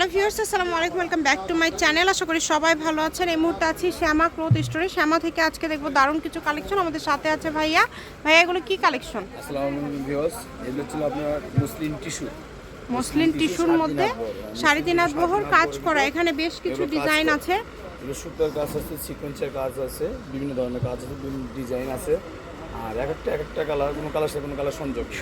Hello viewers আসসালামু আলাইকুম welcome back to my channel. আশা করি সবাই ভালো আছেন। এই মুহূর্তে আছি শ্যামা ক্লোথ স্টোরে। শ্যামা থেকে আজকে দেখব দারুণ কিছু কালেকশন আমাদের সাথে আছে ভাইয়া। ভাইয়া এগুলো কি কালেকশন আসসালামু আলাইকুম ভিউয়ার্স এগুলো ছিল আপনার মুসলিম টিস্যু। মুসলিম টিস্যুর মধ্যে সাড়ে তিন হাত বহর। কাজ করা। এখানে বেশ কিছু ডিজাইন আছে। সুতার কাজ আছে সিকোয়েন্সের কাজ আছে বিভিন্ন ধরনের কাজ আছে বিভিন্ন ডিজাইন আছে। আর এক একটা এক একটা কালার কোনো কালার সাথে কোনো কালার সংযোগ নেই।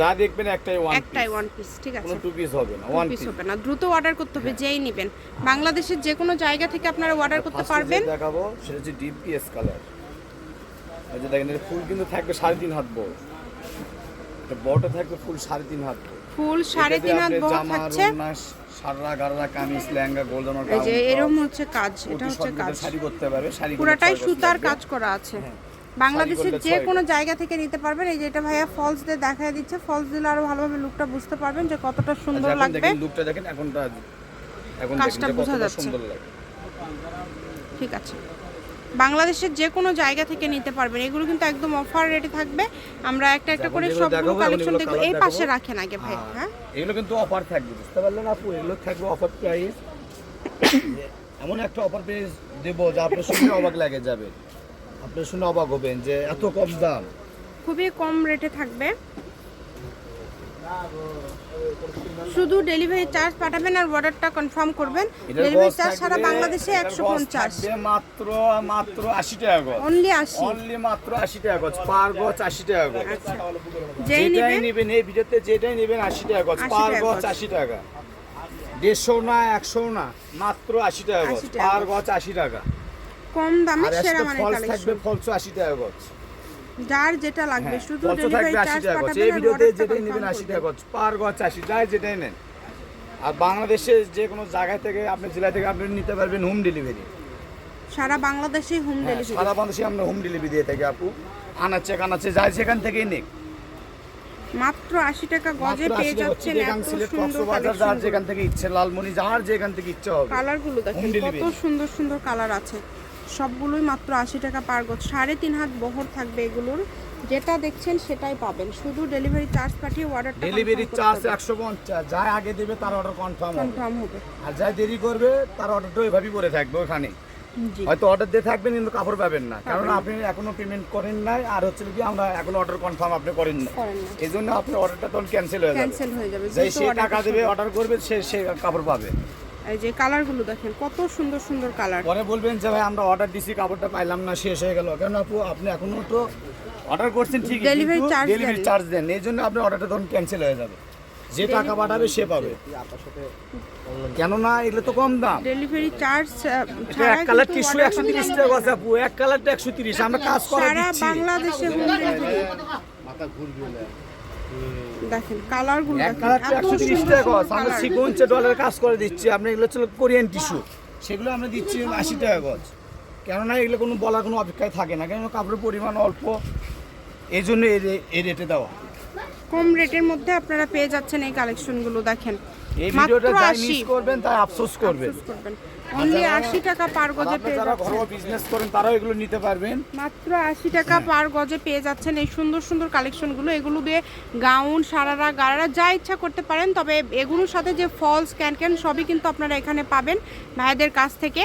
যা দেখবেন একটাই ওয়ান একটাই ওয়ান পিস ঠিক আছে। কোনো টু পিস হবে না ওয়ান পিস হবে না দ্রুত অর্ডার করতে হবে যেই নেবেন। বাংলাদেশের যে কোনো জায়গা থেকে আপনারা অর্ডার করতে পারবেন। দেখাবো সেটা হচ্ছে ডিপ পিএস কালার এই যে দেখেন ফুল কিন্তু থাকবে সাড়ে তিন হাত বড়। এটা বড়টা থাকবে ফুল সাড়ে তিন হাত ফুল সাড়ে তিন হাত বহর থাকছে। সাররা গাররা কামিজ লেহেঙ্গা গোল্ডেন এই যে এরকম হচ্ছে কাজ এটা হচ্ছে কাজ। শাড়ি করতে পারবে শাড়ি পুরাটাই সুতার কাজ করা আছে। হ্যাঁ। বাংলাদেশের যে কোনো জায়গা থেকে নিতে পারবেন। এই যে এটা ভাইয়া ফলস দিয়ে দেখায় দিচ্ছে। ফলস দিলে আরও ভালোভাবে লুকটা বুঝতে পারবেন যে কতটা সুন্দর আচ্ছা, লাগবে। লুকটা দেখেন এখনটা এখন কাজটা বোঝা যাচ্ছে। সুন্দর লাগে ঠিক আছে। বাংলাদেশের যে কোনো জায়গা থেকে নিতে পারবেন। এগুলো কিন্তু একদম অফার রেটে থাকবে। আমরা একটা একটা করে যেগুলো সবগুলো কালেকশন দেখব। এই। পাশে রাখেন আগে ভাই হ্যাঁ। এগুলো কিন্তু অফার থাকবে বুঝতে পারলেন আপু? এগুলো থাকবে অফার প্রাইস এমন একটা অফার প্রাইস দেবো যে আপনার শুনে অবাক লাগে যাবে। আপনি শুনে অবাক হবেন যে এত কম দাম। খুবই কম রেটে থাকবে। শুধু ডেলিভারি চার্জ পাঠাবেন আর অর্ডারটা কনফার্ম করবেন। ডেলিভারি চার্জ সারা বাংলাদেশে একশো পঞ্চাশ। মাত্র মাত্র আশি টাকা গজ অনলি আশি। অনলি মাত্র আশি টাকা গজ পার গজ আশি টাকা গজ আচ্ছা। যেই যেটাই নেবেন এই ভিডিওতে যেটাই নেবেন আশি টাকা গজ পার গজ। আশি টাকা। দেড়শো না একশো না মাত্র আশি টাকা গজ পার। গজ আশি টাকা। কম দামে সেরা মানের ফলস থাকবে কালেকশন ফলসও আশি টাকা গজ। যার যেটা লাগবে হ্যাঁ, শুধু ডেলিভারি চার্জ পাঠাবেন এই ভিডিওতে যেটাই নেবেন কনফার্ম আশি টাকা গজ পার গজ আশি যাই যেটাই নেন। আর বাংলাদেশে যে কোনো জায়গা থেকে আপনি জেলা থেকে আপনি নিতে পারবেন হোম ডেলিভারি সারা বাংলাদেশে হোম হ্যাঁ, ডেলিভারি সারা বাংলাদেশে আমরা হোম ডেলিভারি দিয়ে থাকি আপু। আনাচ্ছে কানাচ্ছে যাই সেখান থেকেই নিক। মাত্র আশি টাকা গজে পেয়ে 80 যাচ্ছেন এত সুন্দর কক্সবাজার যার যেখান থেকে ইচ্ছে লালমনি যার যেখান থেকে ইচ্ছে হবে। কালারগুলো দেখেন কত সুন্দর সুন্দর কালার আছে। সবগুলোই মাত্র আশি টাকা পার গজ। সাড়ে তিন হাত বহর থাকবে এগুলোর। যেটা দেখছেন সেটাই পাবেন। শুধু ডেলিভারি চার্জ পাঠিয়ে অর্ডার ডেলিভারি চার্জ একশো পঞ্চাশ যাই আগে দেবে তার অর্ডার কনফার্ম কনফার্ম হবে। আর যাই দেরি করবে তার অর্ডারটা ওইভাবেই পরে থাকবে ওখানে। হয়তো অর্ডার দিয়ে থাকবেন কিন্তু কাপড় পাবেন না। কারণ আপনি এখনও পেমেন্ট করেন নাই আর হচ্ছে কি আমরা এখনও অর্ডার কনফার্ম আপনি করেন না। এই জন্য আপনার অর্ডারটা তখন ক্যান্সেল হয়ে যাবে। ক্যান্সেল হয়ে যাবে। যে সে টাকা দেবে অর্ডার করবে সে সে কাপড় পাবে। এই যে কালারগুলো দেখেন কত সুন্দর সুন্দর কালার। পরে বলবেন যে ভাই আমরা অর্ডার দিছি কাপড়টা পাইলাম না শেষ হয়ে গেল। কেন আপু আপনি এখনও তো অর্ডার করছেন ঠিক Delivery charge ডেলিভারি চার্জ দেন এই জন্য আপনার অর্ডারটা তখন ক্যান্সেল হয়ে যাবে। যে টাকা পাঠাবে সে পাবে। কেননা এগুলো তো কম দাম। ডেলিভারি চার্জ এক কালার টিস্যু একশো তিরিশ টাকা আছে আপু এক কালারটা একশো তিরিশ আমরা কাজ করে বাংলাদেশে হোম ডেলিভারি দেখেন কালারগুলো এক দেখেন কালারটা একশো তিরিশ টাকা গজ। আমরা কালার। ডলার কাজ করে দিচ্ছি। আপনি এগুলো হচ্ছে কোরিয়ান টিস্যু। সেগুলো আমরা দিচ্ছি আশি টাকা গজ। কেননা এগুলো কোনো বলার কোনো অপেক্ষায় থাকে না। কেন কাপড়ের পরিমাণ অল্প। এই জন্য এই রেটে দেওয়া। কম রেটের মধ্যে আপনারা পেয়ে যাচ্ছেন এই কালেকশনগুলো দেখেন। এই ভিডিওটা যাই মিস করবেন তাই আফসোস করবেন। অনলি আশি টাকা পার গজে পেয়ে যাচ্ছেন ঘরোয়া বিজনেস করেন তারাও এগুলো নিতে পারবেন। মাত্র আশি টাকা পার গজে পেয়ে যাচ্ছেন এই সুন্দর সুন্দর কালেকশনগুলো। এগুলো দিয়ে গাউন সারারা গারারা যা ইচ্ছা করতে পারেন তবে এগুলোর সাথে যে ফলস ক্যান ক্যান সবই কিন্তু আপনারা এখানে পাবেন ভাইদের কাছ থেকে।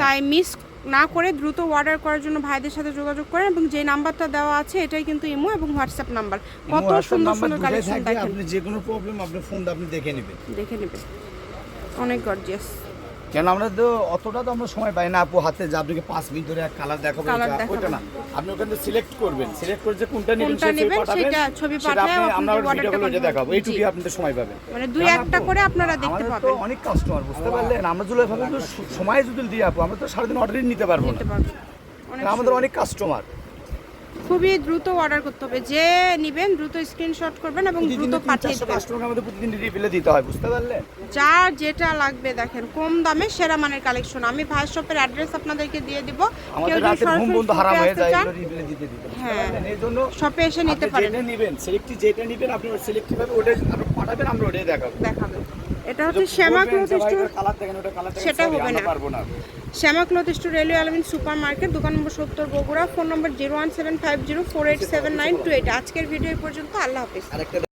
তাই মিস না করে দ্রুত অর্ডার করার জন্য ভাইদের সাথে যোগাযোগ করেন এবং যে নাম্বারটা দেওয়া আছে এটাই কিন্তু ইমো এবং হোয়াটসঅ্যাপ নাম্বার। কত সুন্দর সুন্দর কালেকশন দেখেন। আপনি যে কোনো প্রবলেম আপনি ফোন আপনি দেখে নেবেন। দেখে নেবেন। অনেক গর্জিয়াস কেন আমরা তো অতটা তো আমরা সময় পাই না আপু হাতে যে আপনাকে পাঁচ মিনিট ধরে এক কালার দেখাবো ওইটা না। আপনি ওখানে সিলেক্ট করবেন সিলেক্ট করে যে কোনটা নেবেন সেই ছবি পাঠাবেন সেটা সেটা আমরা ভিডিও কলে দেখাবো। এইটুকুই আপনাদের সময় পাবেন। মানে দুই একটা করে আপনারা দেখতে আমাদের তো অনেক কাস্টমার বুঝতে পারলেন? আমরা যদি ভাবে তো সময় যদি দিই আপু আমরা তো সারাদিন অর্ডারই নিতে পারব না। আমাদের অনেক কাস্টমার খুবই দ্রুত অর্ডার করতে হবে। যে নিবেন দ্রুত স্ক্রিনশট করবেন এবং দ্রুত পাঠিয়ে দেবেন। কাস্টমার আমাদের প্রতিদিন রিফিলে দিতে হয় বুঝতে পারলেন যার যেটা লাগবে দেখেন কম দামে সেরা মানের কালেকশন আমি ভাই শপের অ্যাড্রেস আপনাদেরকে দিয়ে দিব। কেউ আমাদের যদি রাতের ঘুম বন্ধ হারাম হয়ে যায় রিফিলে দিতে দিতে হ্যাঁ। এই জন্য শপে এসে নিতে পারেন। যেটা নেবেন সিলেক্টটি যেটা নেবেন আপনি সিলেক্টিভ ভাবে ওটা আপনি পাঠাবেন আমরা ওটাই দেখাবো। দেখাবেন। এটা হচ্ছে শ্যামা ক্লথ স্টোর সেটা হবে না। Shyama cloth store railway Alamin super market দোকান নম্বর সত্তর Bogura phone number zero one seven five zero four eight seven nine two eight আজকের ভিডিও পর্যন্ত আল্লাহ হাফিজ।